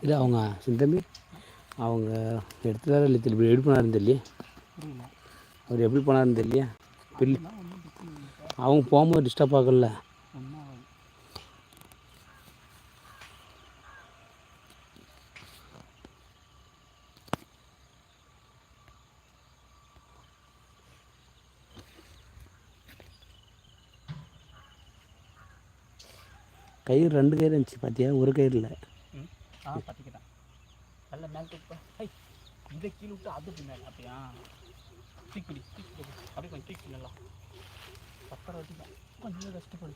இது அவங்க சிந்தம்பி அவங்க எடுத்துட்டாரு இல்லை திருப்பி. எப்படி போனாருன்னு தெரியலையே. அவர் எப்படி போனாருன்னு தெரியலையா. பில்லு அவங்க போகும்போது டிஸ்டர்ப் ஆகல. கயிறு ரெண்டு கயிறு இருந்துச்சு பார்த்தியா ஒரு கயிறு இல்லை ஆ பற்றிக்கிட்டேன் நல்ல மேலே தூக்கு ஐ இதை கீழே விட்டு அது பின்னாடி அப்படியா? தூக்கிடி தூக்கி அப்படியே கொஞ்சம் தூக்கி நல்லா. பத்தரை வச்சுக்கேன் கொஞ்சம் கஷ்டப்படு.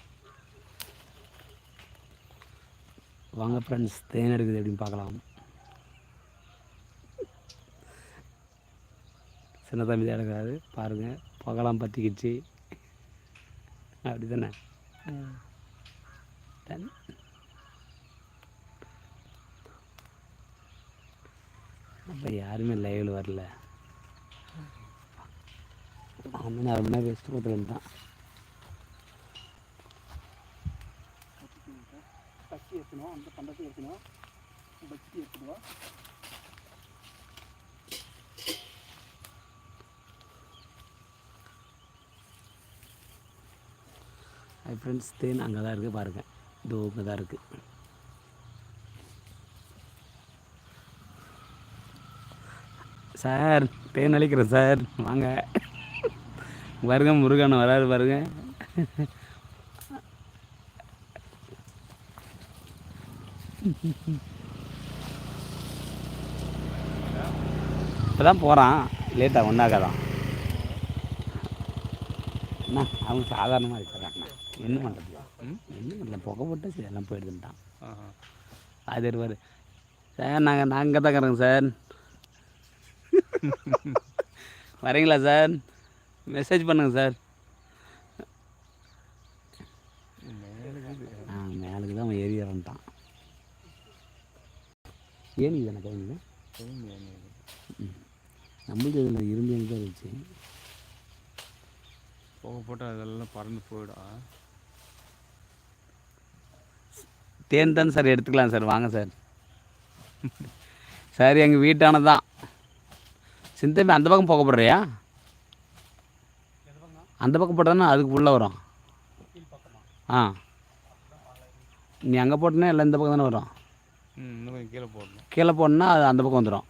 வாங்க ஃப்ரெண்ட்ஸ் தேன் எடுக்குது அப்படின்னு பார்க்கலாம். சின்ன தம்பி தான் எடுக்கிறாரு. பாருங்கள் புகலாம் பற்றிக்கிச்சு அப்படி தானே டன். அப்போ யாருமே லைவில் வரல. அவன் அரை மணி நேரம் வேஸ்ட்டு கொடுத்து வந்துட்டான் பச்சி எடுக்கணும் அந்த பண்டத்தை பச்சி ஃப்ரெண்ட்ஸ் தேன் அங்கே தான் இருக்குது பாருங்கள் இதோ இங்கே தான் இருக்குது சார் தேன் அழிக்கிறேன் சார். வாங்க. வருங்க முருகன் வராரு பாருங்க. இப்போ தான் போகிறான் லேட்டாக ஒன்றாக்காதான் என்ன அவங்க சாதாரணமாக இருக்கிறாங்கண்ணா என்ன பண்ணுறது என்ன பண்ணல புகை போட்டு சரி எல்லாம் போயிடுதுன்ட்டான். அது இருவார் சார் நாங்கள் நாங்கள் இங்கே தான் இருக்கிறோங்க சார். வரீங்களா சார்? மெசேஜ் பண்ணுங்க சார். ஆ மேலுக்கு தான் அவன் ஏறி இறந்துட்டான் ஏன் எனக்கு கையில் நம்மளுக்கு இதில் எனக்கு தான் இருந்துச்சு போக போட்டு அதெல்லாம் பறந்து போயிடும். தேன் தான் சார் எடுத்துக்கலாம் சார். வாங்க சார். சார் எங்கள் வீட்டானது தான் சிந்தம்பி அந்த பக்கம் போக போடுறியா? அந்த பக்கம் போட்டோன்னா அதுக்கு உள்ளே வரும். ஆ. நீ அங்கே போட்டனா எல்லாம் இந்த பக்கம் தானே வரும்? கீழே போடணும். கீழே போடனா அது அந்த பக்கம் வந்துடும்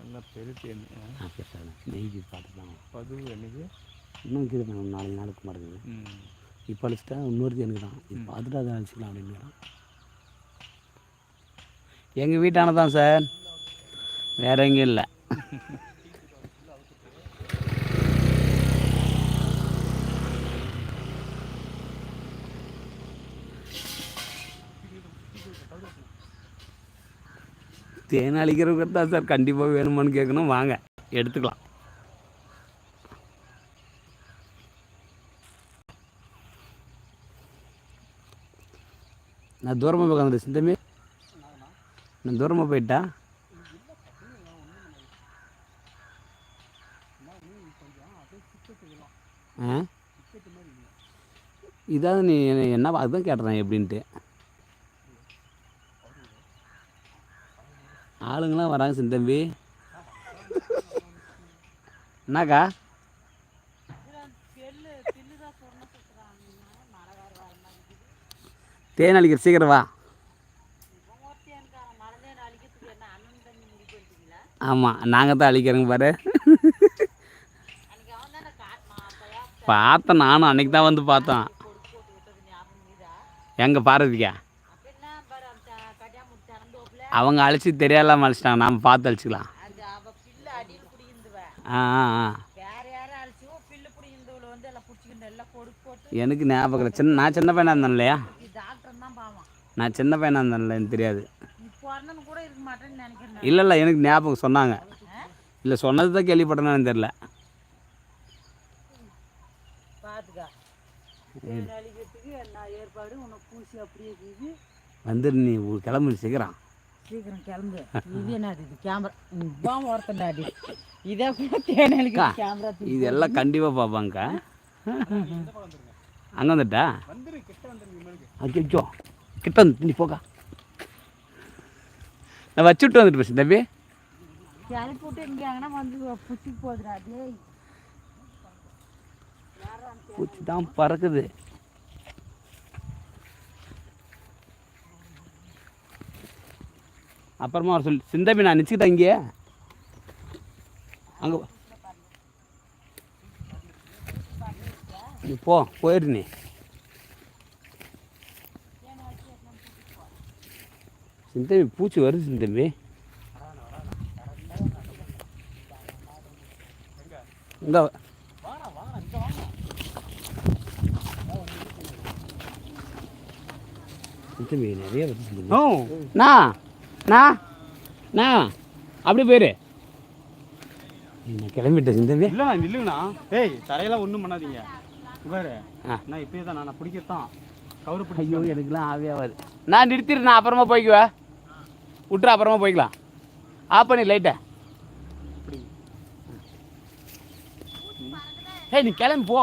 நல்லா பெருத்து என்ன ஆ. சார் நெய்க்கு பார்த்து தான் பதுவு என்னது இன்னும் கீழே நாலஞ்சு நாளுக்கு மாட்டேங்குது ம். இப்போ அழிச்சிட்டா இன்னொருத்தி எனக்கு தான். இது பார்த்துட்டு அதை அழிச்சிக்கலாம் அப்படின்னு எங்கள் வீட்டான தான் சார். வேற எங்கேயும் இல்லை. தேன் அழிக்கிறவங்க தான் சார் கண்டிப்பாக வேணுமான்னு கேட்கணும். வாங்க எடுத்துக்கலாம். நான் தூரமாக போய் உட்காந்துட்டு சிந்தமே. நான் தூரமாக போயிட்டா? ஆ? இதாவது நீ என்ன- என்ன அதுதான் கேட்டுறேன் எப்படின்ட்டு? ஆளுங்களாம் வராங்க சிந்தம்பி என்னக்கா? தேன் அழிக்கிற சீக்கிரம் வா. ஆமாம் நாங்கள் தான் அழிக்கிறோங்க பாரு. பார்த்தேன் நானும் அன்னைக்கு தான் வந்து பார்த்தோம் எங்கே பாரதிக்கா அவங்க அழிச்சு தெரியாமல் அழிச்சிட்டாங்க. நாம் பார்த்து அழிச்சிக்கலாம். ஆ ஆ ஆ. எனக்கு ஞாபகம் சின்ன நான் சின்ன பையனாக இருந்தேன் இல்லையா? நான் சின்ன பையனாக இருந்தேன்ல எனக்கு தெரியாது. இல்லை இல்லை எனக்கு ஞாபகம் சொன்னாங்க. இல்லை சொன்னது தான் கேள்விப்பட்டேன்னு தெரில ஏற்பாடு உனக்கு பூசி அப்படியே இது வந்துடு நீ ஒரு கிளம்பு சீக்கிரம். சீக்கிரம் கிளம்பு. இது என்னது இது கேமரா? இதான் ஒருத்தண்டாடி இதே கூட தேனலிக்கு கேமரா இதெல்லாம் கண்டிப்பாக பார்ப்பாங்கக்கா அங்கே வந்துட்டா? அச்சோ வந்து நீ போக்கா நான் வச்சு விட்டு வந்துட்டு பேசு தம்பி. பூச்சி தான் பறக்குது. அப்புறமா வர சொல்லி. சிந்தம்பி நான் நினச்சிக்கிட்டேன் இங்கே. அங்கே நீ போ போயிரு நீ. சிந்தம்பி பூச்சி வருது சிந்தம்பி இந்த. சிந்தம்பி நிறைய வருது அப்படி போயிரு. நான் கிளம்பிட்டேன் சிந்தம்பி இல்லைண்ணா நில்லுங்கண்ணா. ஏய் தரையெல்லாம் ஒன்றும் பண்ணாதீங்க. ஆ. நான் இப்பயே தான் நான் பிடிக்கத்தான். கவுரு ஐயோ பிடிக்கும் எனக்குலாம் ஆவே ஆகாது நான் நிறுத்திடுறேன் நான் அப்புறமா போய்க்குவேன். விட்டுரு அப்புறமா போய்க்கலாம். ஆஃப் பண்ணி லைட்டை ஏய் நீ கிளம்பி போ.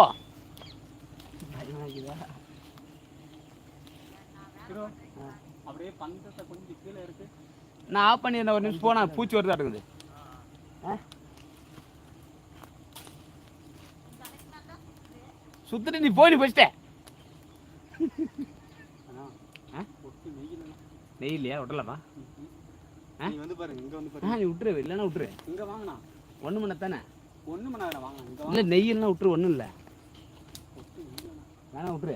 இரு. அப்படியே பந்தத்தை கொஞ்சம் கீழே இருக்கு. நான் ஆஃப் பண்ணி ஒரு நிமிஷம் போனா பூச்சி வருதா இருக்குது சுத்திட்டு நீ போய் ஃபஸ்ட்டே நெய் இல்லையா? விடலாமா? நீ வந்து பாருங்க இங்க வந்து பாருங்க நீ விட்டுரு இல்லைன்னா விட்டுரு இங்க வாங்கண்ணா. ஒன்று மணி தானே ஒண்ணும் பண்ணாத வாங்க இங்க இல்லை நெய் விட்டுரு ஒன்றும் இல்லை. வேணா விட்டுரு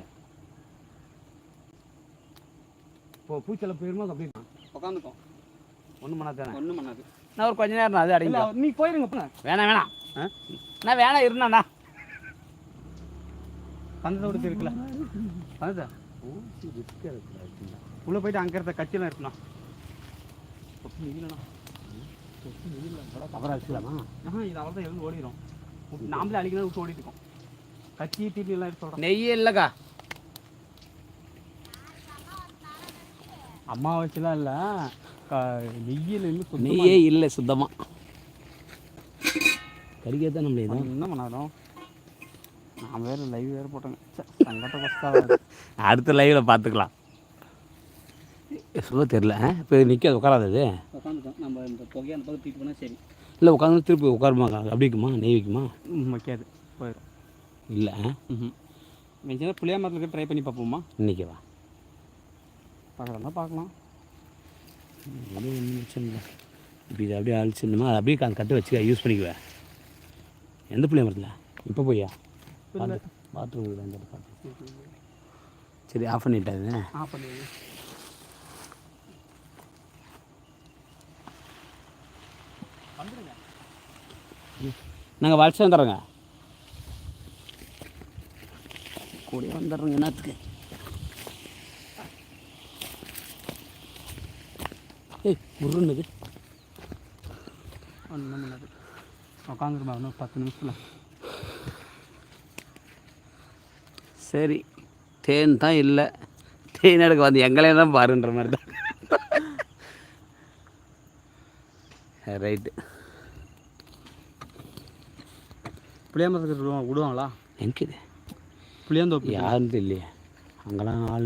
இப்போ பூச்செல்லாம் போயிருமா அப்படி உட்காந்துக்கோ ஒன்று மணி தானே ஒண்ணும் பண்ணாது. நான் ஒரு கொஞ்ச நேரம் அது அடைங்க. நீ போயிருங்க வேணாம் வேணாம்? நான் வேணாம் இருந்தாண்ணா பந்தத்தை விட்டு இருக்குல்ல பந்தத்தை உள்ள போயிட்டு அங்க இருக்க கட்சியெல்லாம் இருக்கணும் ஒட்டி மெய்யிலண்ணா அப்புறம் அடிச்சலாமா ஆஹா இது அவ்வளோதான் எழுந்து ஓடிடும் நாமளே அடிக்கணும் விட்டு ஓடிட்டு இருக்கோம். கட்சி தீட்டி எல்லாம் எடுத்து சொல்கிறேன் நெய் இல்லைக்கா. அம்மாவாச்செல்லாம் இல்லை. நெய்யில் இருந்து நெய்யே இல்லை. சுத்தமாக கறிக்கே தான் நம்மளே தான் என்ன பண்ணாலும் நான் வேறு லைவ் வேறு போட்டேங்க சங்கட்ட கஷ்டம் அடுத்த லைவில் பார்த்துக்கலாம் சொல்ல தெரில இப்போ நிற்க உட்காராது உட்காந்துட்டோம் நம்ம இந்த புகையை அந்த பக்கம் தூக்கிட்டு போனால் சரி. இல்லை உட்காந்து திருப்பி உட்காருமா? அப்படி இருக்குமா? நெய் வைக்குமா? வைக்காது. போயிடும் இல்லை ம் மிஞ்சினா புளியா மரத்துக்கு ட்ரை பண்ணி பார்ப்போமா? இன்னைக்கு வா. பார்க்கலாம் பார்க்கலாம். அது ஒன்றும் பிரச்சனை இல்லை. இப்போ இதை அப்படியே அழிச்சிடணுமா அதை அப்படியே கட்டு வச்சு யூஸ் பண்ணிக்குவேன் எந்த பிள்ளைய மரத்தில்? இப்போ போய்யா? பாத்ரூம் பார்த்து சரி ஆஃப் பண்ணிட்டாது ஆ பண்ணி நாங்கள் வளர்ச்சி வந்துடுறோங்க. கூட வந்துடுறோங்க என்னத்துக்கு ஏய் முருன்னுது ஒன்றும் பண்ணாது உட்காந்துருமா இன்னும் பத்து நிமிஷத்தில். சரி தேன் தான் இல்லை. தேன் எடுக்க வந்து எங்களே தான் பாருன்ற மாதிரி தான். ரைட்டு புளியா மரத்துக்கு விடுவாங்களா? எங்கே இது புளியாந்தோப்பு. யாருன்னு தெரியலையே. அங்கெல்லாம் ஆள்